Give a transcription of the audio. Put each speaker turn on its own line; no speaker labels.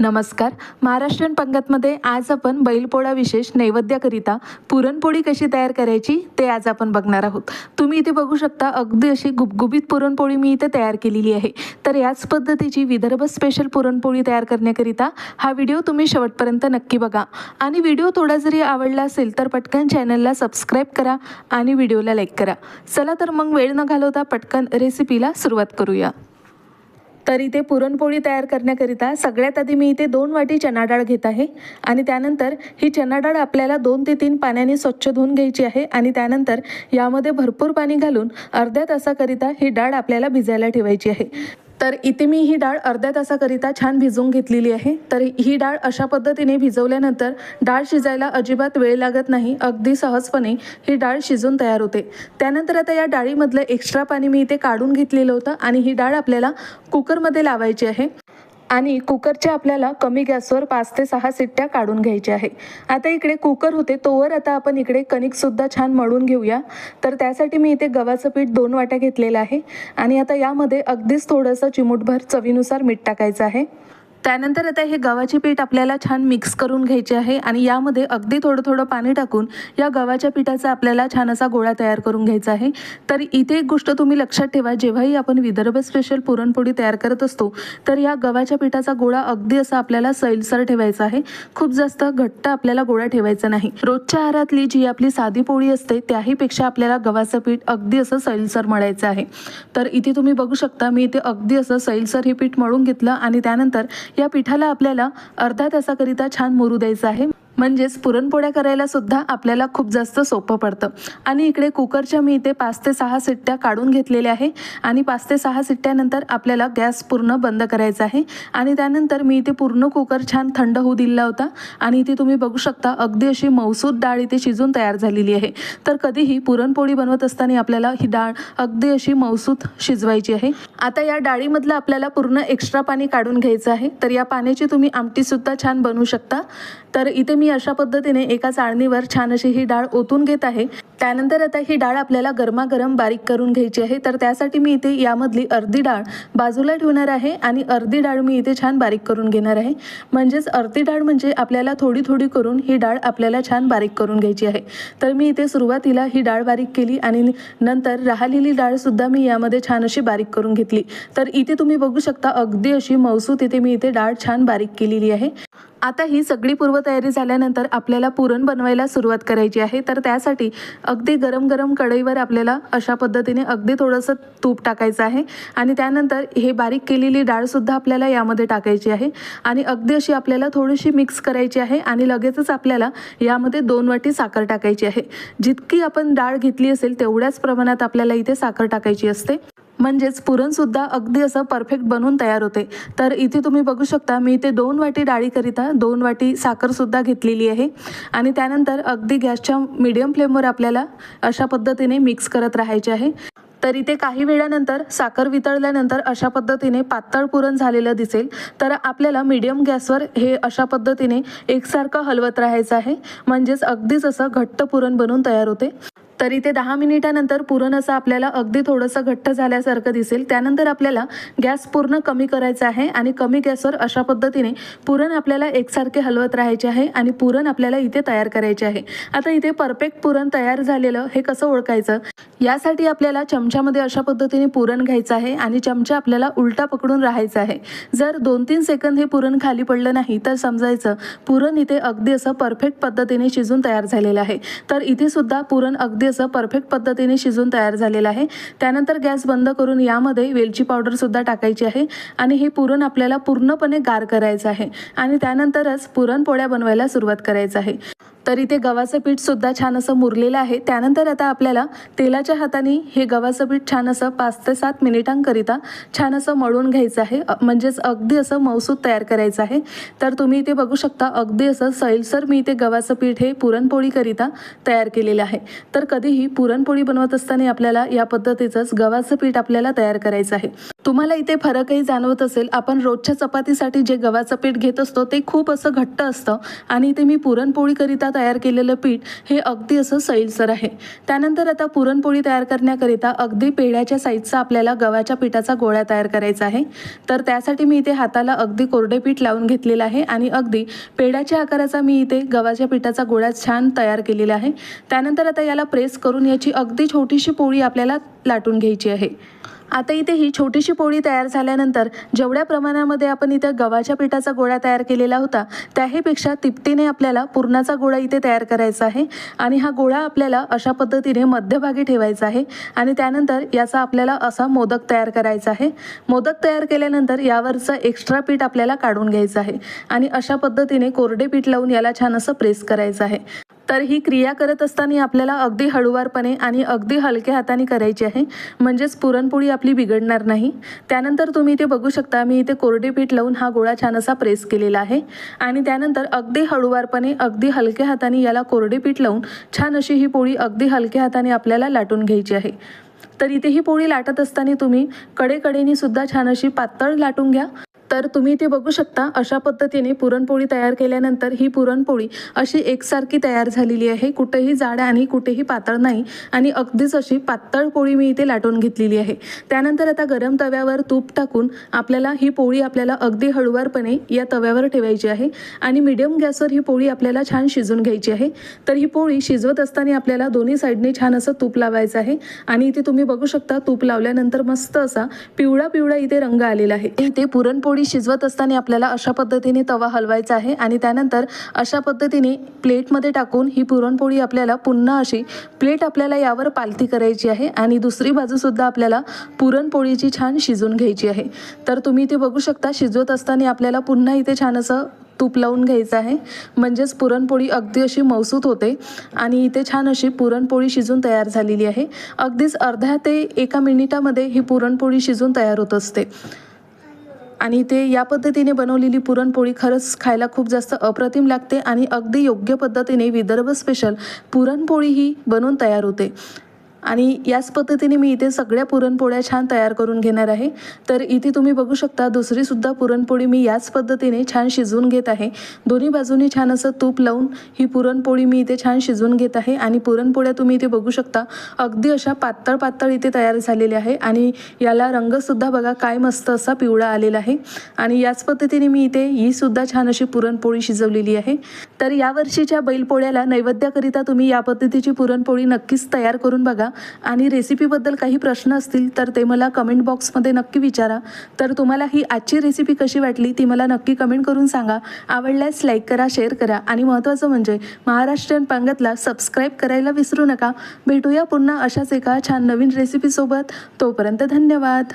नमस्कार. महाराष्ट्रीयन पंगतमध्ये आज आपण बैलपोळा विशेष नैवेद्याकरिता पुरणपोळी कशी तयार करायची ते आज आपण बघणार आहोत. तुम्ही इथे बघू शकता अगदी अशी गुबगुबीत पुरणपोळी मी इथे तयार केलेली आहे. तर याच पद्धतीची विदर्भ स्पेशल पुरणपोळी तयार करण्याकरिता हा व्हिडिओ तुम्ही शेवटपर्यंत नक्की बघा. आणि व्हिडिओ थोडा जरी आवडला असेल तर पटकन चॅनलला सबस्क्राईब करा आणि व्हिडिओला लाईक करा. चला तर मग वेळ न घालवता पटकन रेसिपीला सुरुवात करूया. तर इथे पुरणपोळी तयार करण्याकरिता सगळ्यात आधी मी इथे दोन वाटी चना डाळ घेत आहे आणि त्यानंतर ही चना डाळ आपल्याला दोन ते तीन पाण्याने स्वच्छ धुवून घ्यायची आहे आणि त्यानंतर यामध्ये भरपूर पाणी घालून अर्ध्या तासाकरिता ही डाळ आपल्याला भिजायला ठेवायची आहे. तर इथे मी ही डाळ अर्ध्या तासाकरिता छान भिजवून घेतलेली आहे. तर ही डाळ अशा पद्धतीने भिजवल्यानंतर डाळ शिजायला अजिबात वेळ लागत नाही. अगदी सहजपणे ही डाळ शिजून तयार होते. त्यानंतर आता या डाळीमधलं एक्स्ट्रा पाणी मी इथे काढून घेतलेलं होतं आणि ही डाळ आपल्याला कुकरमध्ये लावायची आहे. आणि कुकरच्या आपल्याला कमी गॅसवर पाच ते सहा सिट्ट्या काढून घ्यायच्या आहे. आता इकडे कुकर होते तोवर आता आपण इकडे कणिकसुद्धा छान मळून घेऊया. तर त्यासाठी मी इथे गव्हाचं पीठ दोन वाट्या घेतलेलं आहे. आणि आता यामध्ये अगदीच थोडंसं चिमूटभर चवीनुसार मीठ टाकायचं आहे. त्यानंतर आता हे गव्हाचे पीठ आपल्याला छान मिक्स करून घ्यायचे आहे आणि यामध्ये अगदी थोडं थोडं पाणी टाकून या गव्हाच्या पिठाचा आपल्याला छान असा गोळा तयार करून घ्यायचा आहे. तर इथे एक गोष्ट तुम्ही लक्षात ठेवा जेव्हाही आपण विदर्भ स्पेशल पुरणपोळी तयार करत असतो तर या गव्हाच्या पिठाचा गोळा अगदी असा आपल्याला सैलसर ठेवायचा आहे. खूप जास्त घट्ट आपल्याला गोळा ठेवायचा नाही. रोजच्या आहारातली जी आपली साधी पोळी असते त्याहीपेक्षा आपल्याला गव्हाचं पीठ अगदी असं सैलसर मळायचं आहे. तर इथे तुम्ही बघू शकता मी इथे अगदी असं सैलसर हे पीठ मळून घेतलं आणि त्यानंतर या पिठाला आपल्याला अर्ध्या तासाकरिता छान मोरू द्यायचं आहे. म्हणजेच पुरणपोळ्या करायला सुद्धा आपल्याला खूप जास्त सोपं पडतं. आणि इकडे कुकरच्या मी इथे पाच ते सहा सिट्ट्या काढून घेतलेल्या आहे. आणि पाच ते सहा सिट्ट्यानंतर आपल्याला गॅस पूर्ण बंद करायचा आहे. आणि त्यानंतर मी इथे पूर्ण कुकर छान थंड होऊ दिला होता. आणि इथे तुम्ही बघू शकता अगदी अशी मौसूद डाळ इथे शिजून तयार झालेली आहे. तर कधीही पुरणपोळी बनवत असताना आपल्याला ही डाळ अगदी अशी मौसूद शिजवायची आहे. आता या डाळीमधलं आपल्याला पूर्ण एक्स्ट्रा पाणी काढून घ्यायचं आहे. तर या पाण्याची तुम्ही आमटीसुद्धा छान बनवू शकता. तर इथे मी अशा पद्धतीने एका चाळणीवर छान अशी ही डाळ ओतून घेत आहे. त्यानंतर आता ही डाळ आपल्याला गरमागरम बारीक करून घ्यायची आहे. तर त्यासाठी मी इथे यामधली अर्धी डाळ बाजूला ठेवणार आहे आणि अर्धी डाळ मी इथे छान बारीक करून घेणार आहे. म्हणजेच अर्धी डाळ म्हणजे आपल्याला थोडी थोडी करून ही डाळ आपल्याला छान बारीक करून घ्यायची आहे. तर मी इथे सुरुवातीला ही डाळ बारीक केली आणि नंतर राहिलेली डाळसुद्धा मी यामध्ये छान अशी बारीक करून घेतली. तर इथे तुम्ही बघू शकता अगदी अशी मौसूत इथे मी इथे डाळ छान बारीक केलेली आहे. आता ही सगळी पूर्वतयारी झाल्यानंतर आपल्याला पुरण बनवायला सुरुवात करायची आहे. तर त्यासाठी अगदी गरम गरम कढईवर आपल्याला अशा पद्धतीने अगदी थोडंसं तूप टाकायचं आहे. आणि त्यानंतर हे बारीक केलेली डाळसुद्धा आपल्याला यामध्ये टाकायची आहे. आणि अगदी अशी आपल्याला थोडीशी मिक्स करायची आहे. आणि लगेचच आपल्याला यामध्ये दोन वाटी साखर टाकायची आहे. जितकी आपण डाळ घेतली असेल तेवढ्याच प्रमाणात आपल्याला इथे साखर टाकायची असते. म्हणजेच पुरणसुद्धा अगदी असं परफेक्ट बनवून तयार होते. तर इथे तुम्ही बघू शकता मी इथे दोन वाटी डाळीकरिता दोन वाटी साखरसुद्धा घेतलेली आहे. आणि त्यानंतर अगदी गॅसच्या मीडियम फ्लेमवर आपल्याला अशा पद्धतीने मिक्स करत राहायचे आहे. तर इथे काही वेळानंतर साखर वितळल्यानंतर अशा पद्धतीने पातळ पुरण झालेलं दिसेल. तर आपल्याला मीडियम गॅसवर हे अशा पद्धतीने एकसारखं हलवत राहायचं आहे. म्हणजेच अगदीच असं घट्ट पुरण बनवून तयार होते. तर इथे दहा मिनिटानंतर पुरण असं आपल्याला अगदी थोडंसं घट्ट झाल्यासारखं दिसेल. त्यानंतर आपल्याला गॅस पूर्ण कमी करायचा आहे आणि कमी गॅसवर अशा पद्धतीने पुरण आपल्याला एकसारखे हलवत राहायचे आहे आणि पुरण आपल्याला इथे तयार करायचे आहे. आता इथे परफेक्ट पुरण तयार झालेलं हे कसं ओळखायचं? यासाठी आपल्याला चमच्यामध्ये अशा पद्धतीने पुरण घ्यायचं आहे आणि चमचा आपल्याला उलटा पकडून राहायचा आहे. जर दोन तीन सेकंद हे पुरण खाली पडलं नाही तर समजायचं पुरण इथे अगदी असं परफेक्ट पद्धतीने शिजून तयार झालेलं आहे. तर इथे सुद्धा पुरण अगदी असं परफेक्ट पद्धतीने शिजून तयार झालेलं आहे. त्यानंतर गॅस बंद करून यामध्ये वेलची पावडरसुद्धा टाकायची आहे आणि हे पुरण आपल्याला पूर्णपणे गार करायचं आहे आणि त्यानंतरच पुरणपोळ्या बनवायला सुरुवात करायचं आहे. तर इथे गव्हाचं पीठ सुद्धा छान असं मुरलेलं आहे. त्यानंतर आता आपल्याला तेलाच्या हाताने हे गव्हाचं पीठ छान असं पाच ते सात मिनिटांकरिता छान असं मळून घ्यायचं आहे. म्हणजेच अगदी असं मौसूद तयार करायचं आहे. तर तुम्ही इथे बघू शकता अगदी असं सैलसर मी इथे गव्हाचं पीठ हे पुरणपोळीकरिता तयार केलेलं आहे. तर कधीही पुरणपोळी बनवत असताना आपल्याला या पद्धतीचंच गव्हाचं पीठ आपल्याला तयार करायचं आहे. तुम्हाला इथे फरकही जाणवत असेल आपण रोजच्या चपातीसाठी जे गव्हाचं पीठ घेत असतो ते खूप असं घट्ट असतं आणि इथे मी पुरणपोळीकरिता तयार केलेलं पीठ हे अगदी असं सैलसर आहे. त्यानंतर आता पुरणपोळी तयार करण्याकरिता अगदी पेढ्याच्या साईजचा आपल्याला गव्हाच्या पिठाचा गोळा तयार करायचा आहे. तर त्यासाठी मी इथे हाताला अगदी कोरडे पीठ लावून घेतलेलं आहे आणि अगदी पेढ्याच्या आकाराचा मी इथे गव्हाच्या पिठाचा गोळा छान तयार केलेला आहे. त्यानंतर आता याला प्रेस करून याची अगदी छोटीशी पोळी आपल्याला लाटून घ्यायची आहे. आता इथे ही छोटीशी पोळी तयार झाल्यानंतर जेवढ्या प्रमाणामध्ये आपण इथं गव्हाच्या पिठाचा गोळा तयार केलेला होता त्याहीपेक्षा तिपटीने आपल्याला पुरणाचा गोळा इथे तयार करायचा आहे. आणि हा गोळा आपल्याला अशा पद्धतीने मध्यभागी ठेवायचा आहे आणि त्यानंतर याचा आपल्याला असा मोदक तयार करायचा आहे. मोदक तयार केल्यानंतर यावरचं एक्स्ट्रा पीठ आपल्याला काढून घ्यायचं आहे आणि अशा पद्धतीने कोरडे पीठ लावून याला छान असं प्रेस करायचं आहे. तर ही क्रिया करत असताना आपल्याला अगदी हळूवारपणे आणि अगदी हलक्या हाताने करायची आहे. म्हणजेच पुरणपोळी आपली बिघडणार नाही. त्यानंतर तुम्ही इथे बघू शकता मी इथे कोरडे पीठ लावून हा गोळा छान असा प्रेस केलेला आहे. आणि त्यानंतर अगदी हळूवारपणे अगदी हलक्या हाताने याला कोरडे पीठ लावून छान अशी ही पोळी अगदी हलक्या हाताने आपल्याला लाटून घ्यायची आहे. तर इथे ही पोळी लाटत असताना तुम्ही कडेकडेनी सुद्धा छान अशी पातळ लाटून घ्या. तर तुम्ही इथे बघू शकता. अशा पद्धतीने पुरणपोळी तयार केल्यानंतर ही पुरणपोळी अशी एकसारखी तयार झालेली आहे. कुठेही जाड आणि कुठेही पातळ नाही आणि अगदीच अशी पातळ पोळी मी इथे लाटून घेतलेली आहे. त्यानंतर आता गरम तव्यावर तूप टाकून आपल्याला ही पोळी आपल्याला अगदी हळुवारपणे या तव्यावर ठेवायची आहे आणि मिडियम गॅसवर ही पोळी आपल्याला छान शिजून घ्यायची आहे. तर ही पोळी शिजवत असताना आपल्याला दोन्ही साईडने छान असं तूप लावायचं आहे आणि इथे तुम्ही बघू शकता तूप लावल्यानंतर मस्त असा पिवळा पिवळा इथे रंग आलेला आहे. इथे पुरणपोळी शिजवत असताना आपल्याला अशा पद्धतीने तवा हलवायचा आहे आणि त्यानंतर अशा पद्धतीने प्लेटमध्ये टाकून ही पुरणपोळी आपल्याला पुन्हा अशी प्लेट आपल्याला यावर पालती करायची आहे आणि दुसरी बाजूसुद्धा आपल्याला पुरणपोळीची छान शिजून घ्यायची आहे. तर तुम्ही इथे बघू शकता शिजवत असताना आपल्याला पुन्हा इथे छान असं तूप लावून घ्यायचं आहे. म्हणजेच पुरणपोळी अगदी अशी मौसूत होते आणि इथे छान अशी पुरणपोळी शिजून तयार झालेली आहे. अगदीच अर्ध्या ते एका मिनिटामध्ये ही पुरणपोळी शिजून तयार होत असते. आणि ते या पद्धतीने बनवलेली पुरणपोळी खरंच खायला खूप जास्त अप्रतिम लागते आणि अगदी योग्य पद्धतीने विदर्भ स्पेशल पुरणपोळी ही बनवून तयार होते. आणि याच पद्धतीने मी इथे सगळ्या पुरणपोळ्या छान तयार करून घेणार आहे. तर इथे तुम्ही बघू शकता दुसरीसुद्धा पुरणपोळी मी याच पद्धतीने छान शिजवून घेत आहे. दोन्ही बाजूनी छान असं तूप लावून ही पुरणपोळी मी इथे छान शिजवून घेत आहे. आणि पुरणपोळ्या तुम्ही इथे बघू शकता अगदी अशा पातळ पातळ इथे तयार झालेल्या आहे. आणि याला रंगसुद्धा बघा काय मस्त असा पिवळा आलेला आहे. आणि याच पद्धतीने मी इथे ही सुद्धा छान अशी पुरणपोळी शिजवलेली आहे. तर यावर्षीच्या बैलपोळ्याला नैवेद्याकरिता तुम्ही या पद्धतीची पुरणपोळी नक्कीच तयार करून बघा. आणि रेसिपीबद्दल काही प्रश्न असतील तर ते मला कमेंट बॉक्समध्ये नक्की विचारा. तर तुम्हाला ही आजची रेसिपी कशी वाटली ती मला नक्की कमेंट करून सांगा. आवडल्यास लाईक करा शेअर करा आणि महत्त्वाचं म्हणजे महाराष्ट्रीयन पांगतला सबस्क्राईब करायला विसरू नका. भेटूया पुन्हा अशाच एका छान नवीन रेसिपीसोबत तोपर्यंत धन्यवाद.